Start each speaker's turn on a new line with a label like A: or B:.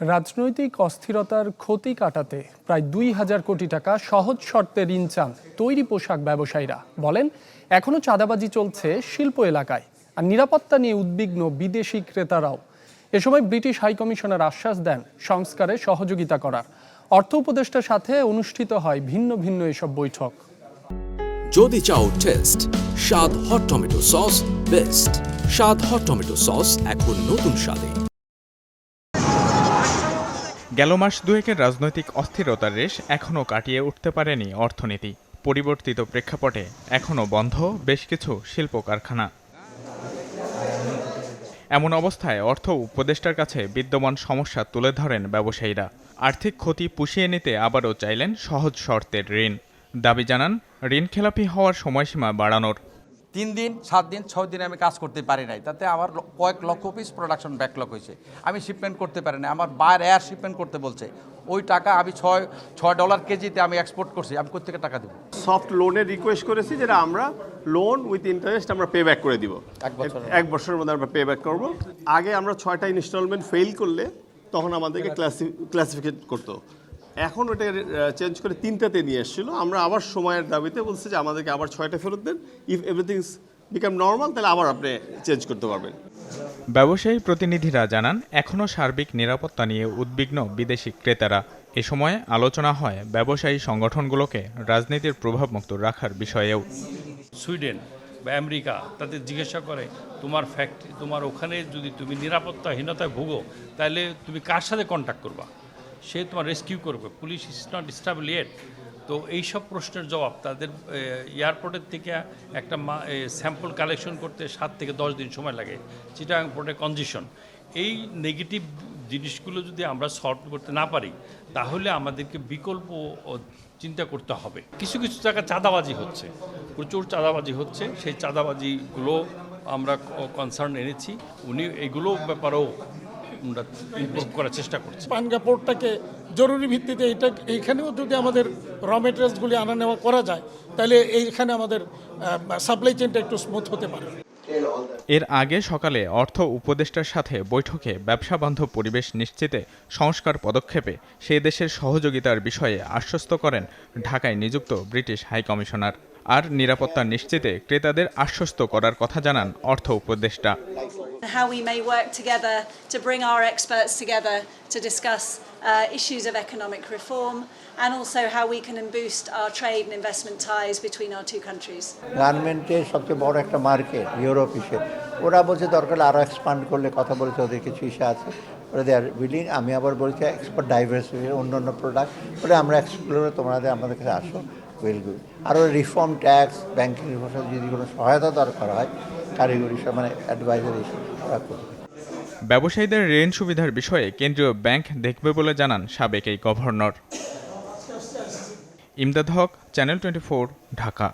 A: রাজনৈতিক অস্থিরতার ক্ষতি কাটাতে প্রায় দুই হাজার কোটি টাকা সহজ শর্তে ঋণ চান তৈরি পোশাক ব্যবসায়ীরা। বলেন এখনও চাঁদাবাজি চলছে শিল্প এলাকায় আর নিরাপত্তা নিয়ে উদ্বিগ্ন বিদেশি ক্রেতারাও। এ সময় ব্রিটিশ হাইকমিশনার আশ্বাস দেন সংস্কারে সহযোগিতা করার। অর্থ উপদেষ্টার সাথে অনুষ্ঠিত হয় ভিন্ন ভিন্ন এসব বৈঠক।
B: যদি চাও টেস্ট, স্বাদ হট টমেটো সস বেস্ট। স্বাদ হট টমেটো সস এখন নতুন স্বাদে।
C: গেল মাস দুয়েকের রাজনৈতিক অস্থিরতার রেশ এখনও কাটিয়ে উঠতে পারেনি অর্থনীতি। পরিবর্তিত প্রেক্ষাপটে এখনও বন্ধ বেশ কিছু শিল্প কারখানা এমন অবস্থায় অর্থ উপদেষ্টার কাছে বিদ্যমান সমস্যা তুলে ধরেন ব্যবসায়ীরা। আর্থিক ক্ষতি পুষিয়ে নিতে আবারও চাইলেন সহজ শর্তের ঋণ। দাবি জানান ঋণ খেলাপি হওয়ার সময়সীমা বাড়ানোর
D: তিন দিন সাত দিন ছয় দিন আমি কাজ করতে পারি নাই। তাতে আমার কয়েক লক্ষ পিস প্রোডাকশন ব্যাকলগ হয়েছে। আমি শিপমেন্ট করতে পারি না আমার বার এয়ার শিপমেন্ট করতে বলছে ওই টাকা আমি ছয় ছয় ডলার কেজিতে আমি এক্সপোর্ট করছি আমি কোথেকে টাকা দেবো?
E: সফট লোনের রিকোয়েস্ট করেছি যেটা আমরা লোন উইথ ইন্টারেস্ট আমরা পে ব্যাক করে দিব।
D: এক বছর।
E: এক বছরের মধ্যে আমরা পে ব্যাক করব। আগে আমরা ছয়টা ইনস্টলমেন্ট ফেল করলে তখন আমাদেরকে ক্লাসি ক্লাসিফিকেট করতো। এখন ওটা চেঞ্জ করে তিনটাতে নিয়ে এসেছিল। আমরা আবার সময়ের দাবিতে বলছি যে আমাদেরকে আবার ছয়টা ফেরত দেন। ইফ এভরিথিং বিকাম নর্মাল তাহলে আবার আপনি চেঞ্জ করতে পারবেন।
C: ব্যবসায়ী প্রতিনিধিরা জানান এখনও সার্বিক নিরাপত্তা নিয়ে উদ্বিগ্ন বিদেশি ক্রেতারা। এ সময়ে আলোচনা হয় ব্যবসায়ী সংগঠনগুলোকে রাজনীতির প্রভাবমুক্ত রাখার বিষয়েও।
F: সুইডেন বা আমেরিকা তাদের জিজ্ঞাসা করে তোমার ফ্যাক্টরি তোমার ওখানে যদি তুমি নিরাপত্তাহীনতায় ভুগো তাহলে তুমি কার সাথে কন্ট্যাক্ট করবা? সে তোমার রেস্কিউ করবে। Police is not stable yet তো এইসব প্রশ্নের জবাব তাদের এয়ারপোর্টের থেকে একটা স্যাম্পল কালেকশন করতে সাত থেকে দশ দিন সময় লাগে। চিটাং পোর্টে কনজিশন এই নেগেটিভ জিনিসগুলো যদি আমরা সলভ করতে না পারি, তাহলে আমাদেরকে বিকল্প চিন্তা করতে হবে। কিছু কিছু জায়গায় চাঁদাবাজি হচ্ছে। প্রচুর চাঁদাবাজি হচ্ছে। সেই চাঁদাবাজিগুলো আমরা কনসার্ন এনেছি। উনি এগুলো ব্যাপারেও আমরা ইমপ্রুভ করার চেষ্টা করছি।
G: পানগা পোর্টটাকে জরুরি ভিত্তিতে এটা এইখানেও যদি আমাদের র মেটেরিয়ালসগুলি আনা নেওয়া করা যায় তাহলে এইখানে আমাদের সাপ্লাই চেনটা একটু স্মুথ হতে পারে।
C: এর আগে সকালে অর্থ উপদেষ্টার সাথে বৈঠকে ব্যবসা বান্ধব পরিবেশ নিশ্চিতে সংস্কার পদক্ষেপে সে দেশের সহযোগিতার বিষয়ে আশ্বস্ত করেন ঢাকায় নিযুক্ত ব্রিটিশ হাইকমিশনার আর নিরাপত্তা নিশ্চিতে ক্রেতাদের আশ্বস্ত করার কথা জানান অর্থ উপদেষ্টা।
H: how we may work together to bring our experts together to discuss uh, issues of economic reform and also how we can boost our trade and investment ties between our two countries.
I: গার্মেন্টের সবচেয়ে বড় একটা market Europe হিসেবে ওরা বলছে দরকার আরও expand করলে কথা বলছে ওদের কিছু ইস্যু আছে ওরা দে আর উইলিং আমি আবার বলছি এক্সপোর্ট ডাইভার্সিটি অন্য অন্য প্রোডাক্ট ওটা আমরা এক্সপ্লোর তোমাদের আমাদের কাছে আসো উইল গুড আরও রিফর্ম ট্যাক্স ব্যাংকিং রিফর্ম যদি কোনো সহায়তা দরকার হয় কারিগরি মানে অ্যাডভাইজারি
C: ব্যবসায়ীদের ঋণ সুবিধার বিষয়ে কেন্দ্রীয় ব্যাংক দেখবে বলে জানান সাবেক এই governor. Imdad Haque, channel twenty Dhaka.